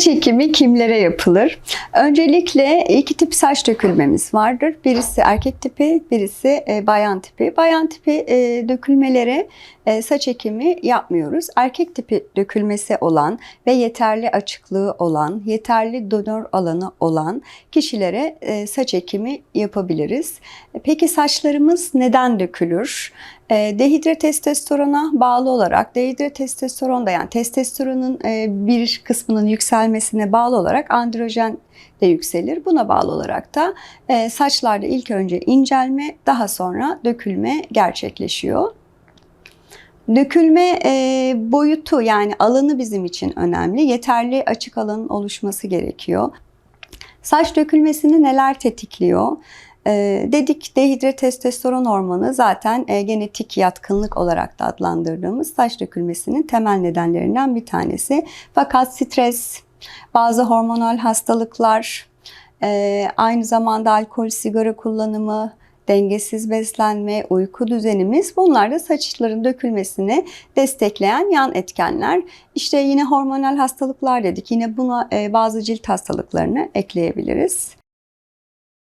Saç ekimi kimlere yapılır? Öncelikle iki tip saç dökülmemiz vardır. Birisi erkek tipi, birisi e, bayan tipi. Bayan tipi e, dökülmelere e, saç ekimi yapmıyoruz. Erkek tipi dökülmesi olan ve yeterli açıklığı olan, yeterli donör alanı olan kişilere saç ekimi yapabiliriz. Peki saçlarımız neden dökülür? E, Dehidre testosterona bağlı olarak, dehidre testosteron da yani testosteronun e, bir kısmının yükselmesine bağlı olarak androjen de yükselir. Buna bağlı olarak da e, saçlarda ilk önce incelme, daha sonra dökülme gerçekleşiyor. Dökülme e, boyutu yani alanı bizim için önemli. Yeterli açık alanın oluşması gerekiyor. Saç dökülmesini neler tetikliyor? Ee, dedik dehidre testosteron hormonu zaten e, genetik yatkınlık olarak da adlandırdığımız saç dökülmesinin temel nedenlerinden bir tanesi. Fakat stres, bazı hormonal hastalıklar, e, aynı zamanda alkol, sigara kullanımı, dengesiz beslenme, uyku düzenimiz bunlar da saçların dökülmesini destekleyen yan etkenler. İşte yine hormonal hastalıklar dedik. Yine buna e, bazı cilt hastalıklarını ekleyebiliriz.